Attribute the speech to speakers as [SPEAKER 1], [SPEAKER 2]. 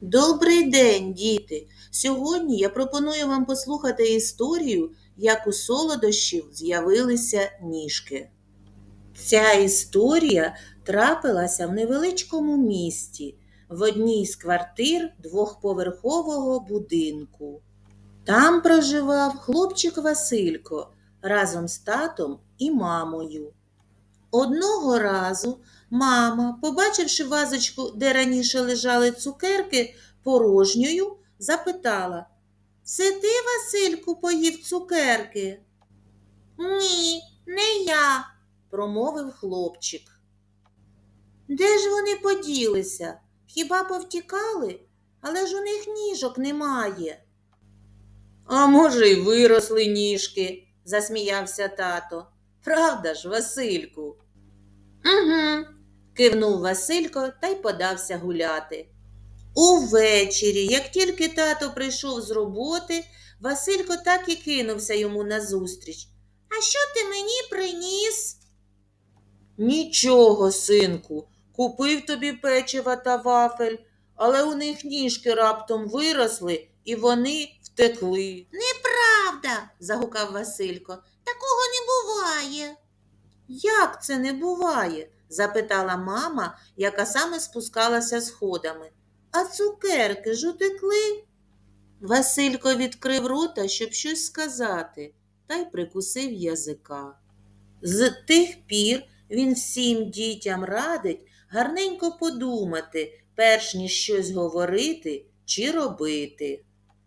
[SPEAKER 1] Добрий день, діти! Сьогодні я пропоную вам послухати історію, як у солодощів з'явилися ніжки. Ця історія трапилася в невеличкому місті, в одній з квартир двохповерхового будинку. Там проживав хлопчик Василько разом з татом і мамою. Одного разу мама, побачивши вазочку, де раніше лежали цукерки, порожньою, запитала Це ти, Васильку, поїв цукерки? Ні, не я, промовив хлопчик. Де ж вони поділися? Хіба повтікали? Але ж у них ніжок немає. А може, й виросли ніжки, засміявся тато. Правда ж, Васильку? Угу, кивнув Василько та й подався гуляти. Увечері, як тільки тато прийшов з роботи, Василько так і кинувся йому назустріч. А що ти мені приніс? Нічого, синку, купив тобі печива та вафель, але у них ніжки раптом виросли і вони втекли. Неправда, загукав Василько. Буває. Як це не буває? запитала мама, яка саме спускалася сходами. А цукерки ж утекли? Василько відкрив рота, щоб щось сказати, та й прикусив язика. З тих пір він всім дітям радить гарненько подумати, перш ніж щось говорити чи робити.